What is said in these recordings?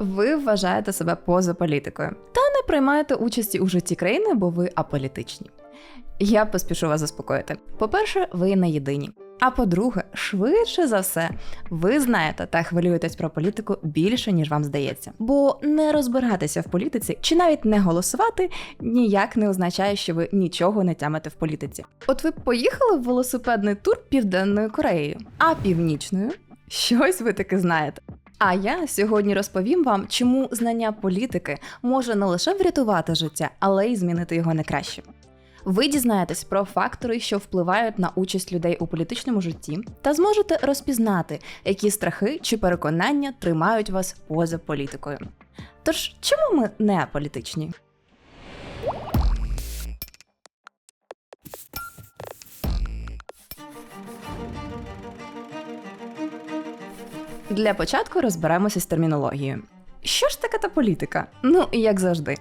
Ви вважаєте себе поза політикою та не приймаєте участі у житті країни, бо ви аполітичні. Я поспішу вас заспокоїти. По-перше, ви не єдині. А по-друге, швидше за все, ви знаєте та хвилюєтесь про політику більше, ніж вам здається. Бо не розбиратися в політиці чи навіть не голосувати ніяк не означає, що ви нічого не тямите в політиці. От ви поїхали в велосипедний тур Південною Кореєю, а північною щось ви таки знаєте. А я сьогодні розповім вам, чому знання політики може не лише врятувати життя, але й змінити його на краще. Ви дізнаєтесь про фактори, що впливають на участь людей у політичному житті, та зможете розпізнати, які страхи чи переконання тримають вас поза політикою. Тож, чому ми не політичні? Для початку розберемося з термінологією. Що ж таке та політика? Ну, і як завжди.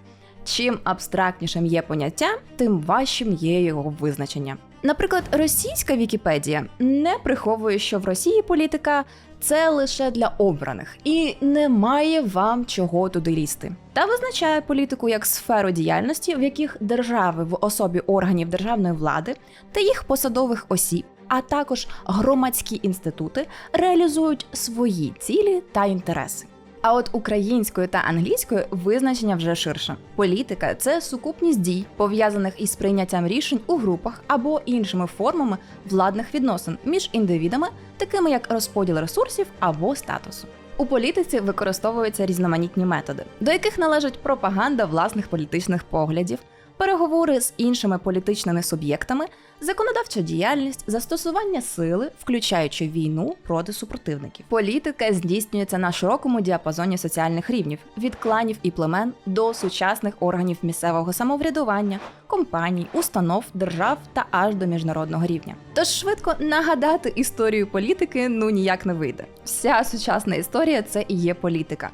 Чим абстрактнішим є поняття, тим важчим є його визначення. Наприклад, російська Вікіпедія не приховує, що в Росії політика це лише для обраних і немає вам чого туди лізти. Та визначає політику як сферу діяльності, в яких держави в особі органів державної влади та їх посадових осіб, а також громадські інститути реалізують свої цілі та інтереси. А от українською та англійською визначення вже ширше. Політика це сукупність дій, пов'язаних із прийняттям рішень у групах або іншими формами владних відносин між індивідами, такими як розподіл ресурсів або статусу. У політиці використовуються різноманітні методи, до яких належить пропаганда власних політичних поглядів, переговори з іншими політичними суб'єктами, законодавча діяльність, застосування сили, включаючи війну проти супротивників. Політика здійснюється на широкому діапазоні соціальних рівнів від кланів і племен до сучасних органів місцевого самоврядування, компаній, установ, держав та аж до міжнародного рівня. Тож швидко нагадати історію політики ну ніяк не вийде. Вся сучасна історія це і є політика.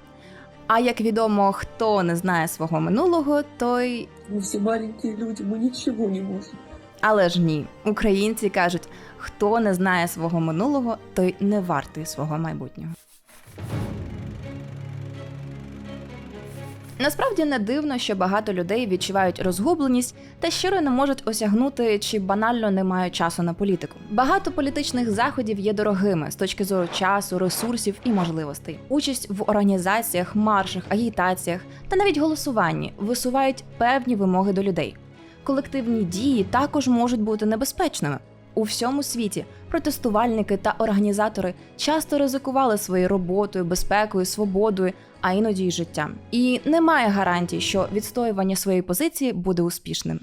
А як відомо, хто не знає свого минулого, той Мы все маленькие люди, мы ничего не можем. Але ж ні, українці кажуть, хто не знає свого минулого, той не вартий свого майбутнього. Насправді не дивно, що багато людей відчувають розгубленість та щиро не можуть осягнути чи банально не мають часу на політику. Багато політичних заходів є дорогими з точки зору часу, ресурсів і можливостей. Участь в організаціях, маршах, агітаціях та навіть голосуванні висувають певні вимоги до людей. Колективні дії також можуть бути небезпечними. У всьому світі протестувальники та організатори часто ризикували своєю роботою, безпекою, свободою, а іноді й життям. І немає гарантій, що відстоювання своєї позиції буде успішним.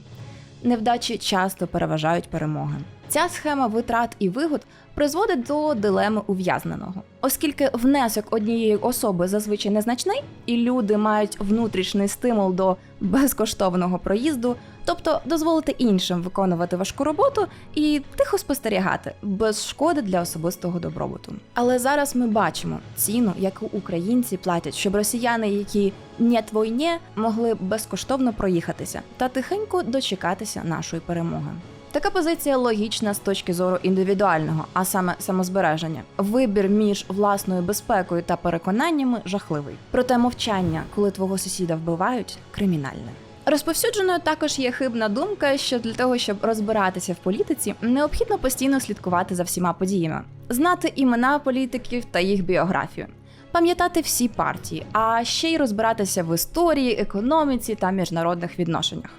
Невдачі часто переважають перемоги. Ця схема витрат і вигод призводить до дилеми ув'язненого, оскільки внесок однієї особи зазвичай незначний, і люди мають внутрішній стимул до безкоштовного проїзду, тобто дозволити іншим виконувати важку роботу і тихо спостерігати без шкоди для особистого добробуту. Але зараз ми бачимо ціну, яку українці платять, щоб росіяни, які «нет війні», могли безкоштовно проїхатися та тихенько дочекатися нашої перемоги. Така позиція логічна з точки зору індивідуального, а саме самозбереження. Вибір між власною безпекою та переконаннями жахливий. Проте мовчання, коли твого сусіда вбивають, кримінальне. Розповсюдженою також є хибна думка, що для того, щоб розбиратися в політиці, необхідно постійно слідкувати за всіма подіями, знати імена політиків та їх біографію, пам'ятати всі партії, а ще й розбиратися в історії, економіці та міжнародних відношеннях.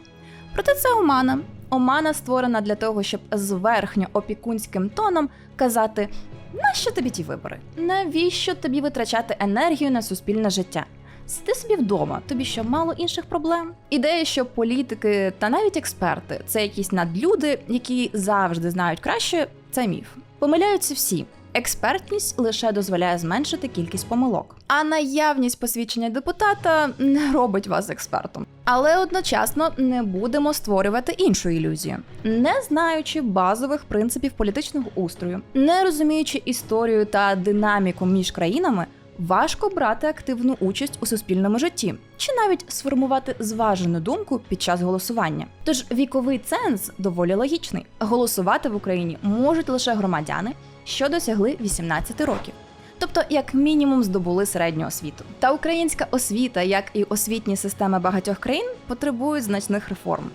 Проте це омана. Омана створена для того, щоб зверхньо опікунським тоном казати: нащо тобі ті вибори? Навіщо тобі витрачати енергію на суспільне життя? Сиди собі вдома, тобі що мало інших проблем? Ідея, що політики та навіть експерти це якісь надлюди, які завжди знають краще, це міф. Помиляються всі. Експертність лише дозволяє зменшити кількість помилок, а наявність посвідчення депутата не робить вас експертом. Але одночасно не будемо створювати іншу ілюзію, не знаючи базових принципів політичного устрою, не розуміючи історію та динаміку між країнами. Важко брати активну участь у суспільному житті чи навіть сформувати зважену думку під час голосування. Тож віковий ценз доволі логічний. Голосувати в Україні можуть лише громадяни, що досягли 18 років. тобто як мінімум здобули середню освіту. Та українська освіта, як і освітні системи багатьох країн, потребують значних реформ.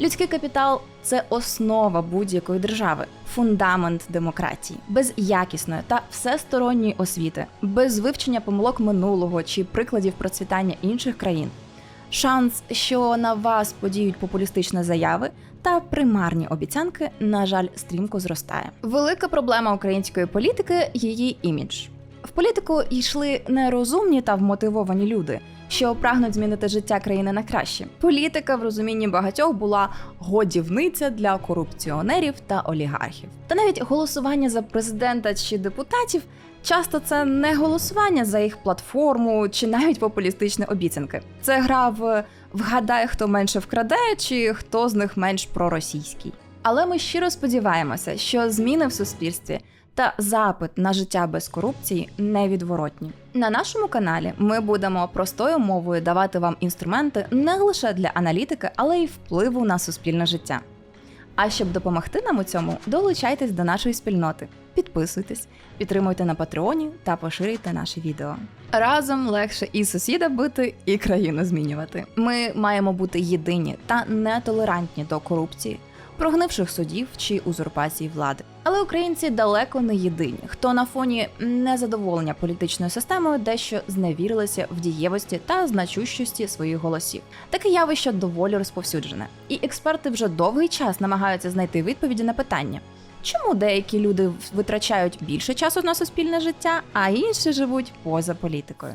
Людський капітал це основа будь-якої держави, фундамент демократії. Без якісної та всесторонньої освіти, без вивчення помилок минулого чи прикладів процвітання інших країн. Шанс, що на вас подіють популістичні заяви та примарні обіцянки, на жаль, стрімко зростає. Велика проблема української політики її імідж. Політику йшли нерозумні та вмотивовані люди, що прагнуть змінити життя країни на краще. Політика в розумінні багатьох була годівниця для корупціонерів та олігархів. Та навіть голосування за президента чи депутатів часто це не голосування за їх платформу чи навіть популістичні обіцянки. Це гра в вгадай, хто менше вкраде, чи хто з них менш проросійський. Але ми щиро сподіваємося, що зміни в суспільстві та запит на життя без корупції невідворотні. На нашому каналі ми будемо простою мовою давати вам інструменти не лише для аналітики, але й впливу на суспільне життя. А щоб допомогти нам у цьому, долучайтесь до нашої спільноти, підписуйтесь, підтримуйте на Патреоні та поширюйте наші відео. Разом легше і сусіда бити, і країну змінювати. Ми маємо бути єдині та нетолерантні до корупції, прогнивших судів чи узурпації влади. Але українці далеко не єдині, хто на фоні незадоволення політичною системою дещо зневірилися в дієвості та значущості своїх голосів. Таке явище доволі розповсюджене, і експерти вже довгий час намагаються знайти відповіді на питання. Чому деякі люди витрачають більше часу на суспільне життя, а інші живуть поза політикою?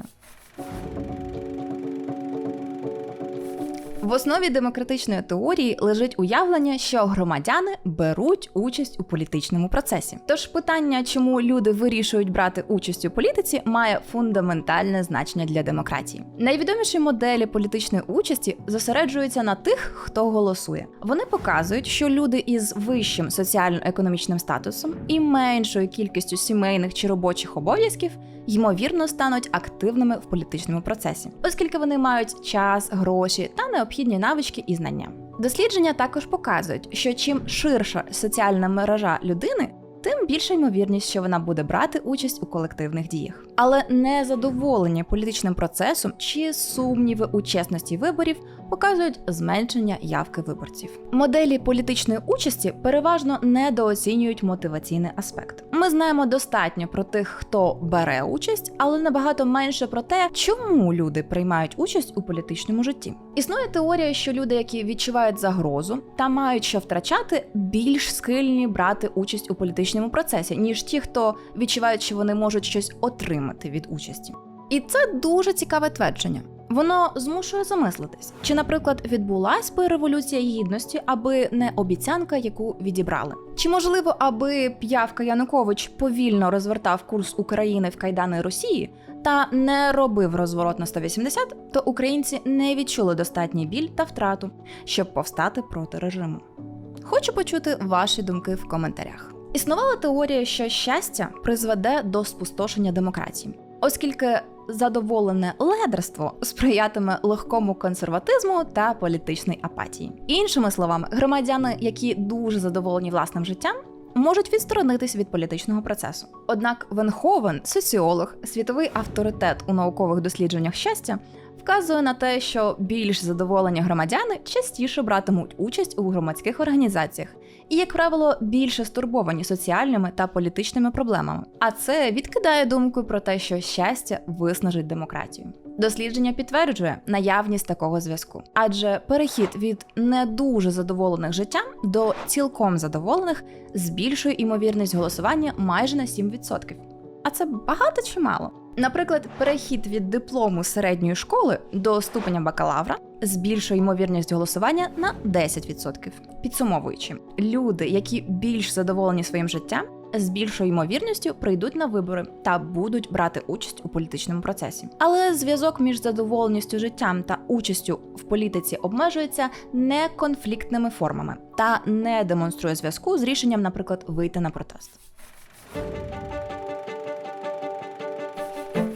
В основі демократичної теорії лежить уявлення, що громадяни беруть участь у політичному процесі. Тож питання, чому люди вирішують брати участь у політиці, має фундаментальне значення для демократії. Найвідоміші моделі політичної участі зосереджуються на тих, хто голосує. Вони показують, що люди із вищим соціально-економічним статусом і меншою кількістю сімейних чи робочих обов'язків ймовірно стануть активними в політичному процесі, оскільки вони мають час, гроші та необхідні навички і знання. Дослідження також показують, що чим ширша соціальна мережа людини, тим більша ймовірність, що вона буде брати участь у колективних діях. Але незадоволення політичним процесом чи сумніви у чесності виборів показують зменшення явки виборців. Моделі політичної участі переважно недооцінюють мотиваційний аспект. Ми знаємо достатньо про тих, хто бере участь, але набагато менше про те, чому люди приймають участь у політичному житті. Існує теорія, що люди, які відчувають загрозу та мають що втрачати, більш схильні брати участь у політичному процесі, ніж ті, хто відчувають, що вони можуть щось отримати від участі. І це дуже цікаве твердження. Воно змушує замислитись, чи, наприклад, відбулась би революція гідності, аби не обіцянка, яку відібрали. Чи можливо, аби п'явка Янукович повільно розвертав курс України в кайдани Росії та не робив розворот на 180, то українці не відчули достатній біль та втрату, щоб повстати проти режиму. Хочу почути ваші думки в коментарях. Існувала теорія, що щастя призведе до спустошення демократії, оскільки задоволене ледерство сприятиме легкому консерватизму та політичній апатії. Іншими словами, громадяни, які дуже задоволені власним життям. Можуть відсторонитись від політичного процесу. Однак Венховен, соціолог, світовий авторитет у наукових дослідженнях щастя, вказує на те, що більш задоволені громадяни частіше братимуть участь у громадських організаціях і, як правило, більше стурбовані соціальними та політичними проблемами. А це відкидає думку про те, що щастя виснажить демократію. Дослідження підтверджує наявність такого зв'язку, адже перехід від не дуже задоволених життям до цілком задоволених збільшує імовірність голосування майже на 7%. А це багато чи мало? Наприклад, перехід від диплому середньої школи до ступеня бакалавра збільшує ймовірність голосування на 10%. Підсумовуючи, люди, які більш задоволені своїм життям, з більшою ймовірністю прийдуть на вибори та будуть брати участь у політичному процесі. Але зв'язок між задоволеністю життям та участю в політиці обмежується неконфліктними формами та не демонструє зв'язку з рішенням, наприклад, вийти на протест.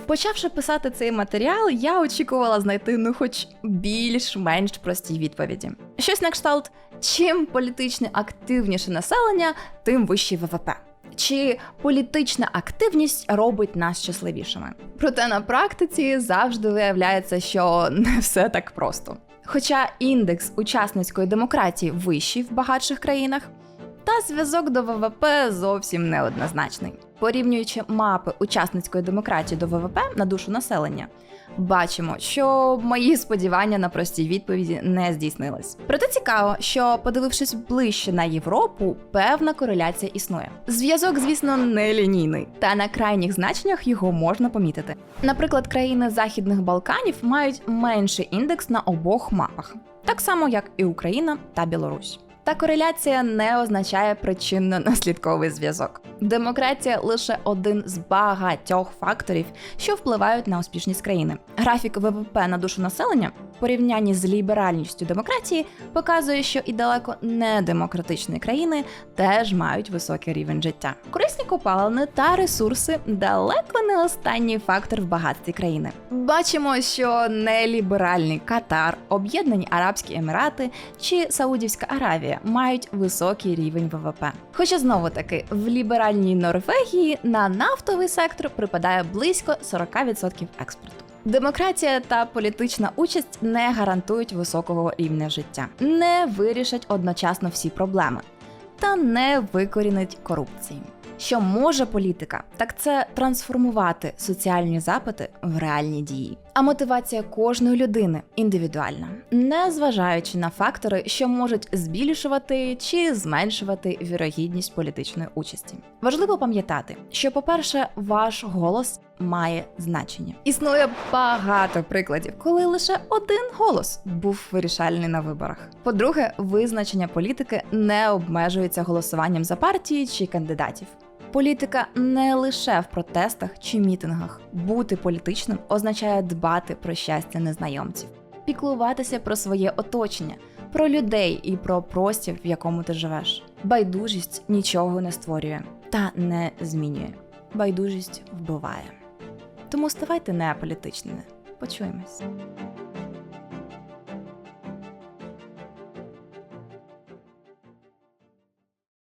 Почавши писати цей матеріал, я очікувала знайти ну, хоч більш-менш прості відповіді. Щось на кшталт: чим політично активніше населення, тим вищий ВВП. чи політична активність робить нас щасливішими. Проте на практиці завжди виявляється, що не все так просто. Хоча індекс учасницької демократії вищий в багатших країнах, та зв'язок до ВВП зовсім неоднозначний. Порівнюючи мапи учасницької демократії до ВВП на душу населення, бачимо, що мої сподівання на прості відповіді не здійснились. Проте цікаво, що подивившись ближче на Європу, певна кореляція існує. Зв'язок, звісно, не лінійний, та на крайніх значеннях його можна помітити. Наприклад, країни Західних Балканів мають менший індекс на обох мапах, так само як і Україна та Білорусь. Та кореляція не означає причинно-наслідковий зв'язок. Демократія лише один з багатьох факторів, що впливають на успішність країни. Графік ВВП на душу населення в порівнянні з ліберальністю демократії показує, що і далеко не демократичні країни теж мають високий рівень життя. Корисні копалини та ресурси далеко не останній фактор в багатстві країни. Бачимо, що неліберальний Катар, Об'єднані Арабські Емірати чи Саудівська Аравія мають високий рівень ВВП. Хоча знову таки в ліберальній Норвегії на нафтовий сектор припадає близько 40% експорту. Демократія та політична участь не гарантують високого рівня життя, не вирішать одночасно всі проблеми та не викорінить корупції. Що може політика, так це трансформувати соціальні запити в реальні дії. А мотивація кожної людини індивідуальна, не зважаючи на фактори, що можуть збільшувати чи зменшувати вірогідність політичної участі. Важливо пам'ятати, що, по-перше, ваш голос має значення. Існує багато прикладів, коли лише один голос був вирішальний на виборах. По-друге, визначення політики не обмежується голосуванням за партії чи кандидатів. Політика не лише в протестах чи мітингах. Бути політичним означає дбати про щастя незнайомців, піклуватися про своє оточення, про людей і про простір, в якому ти живеш. Байдужість нічого не створює та не змінює. Байдужість вбиває. Тому ставайте неаполітичними. Почуємось.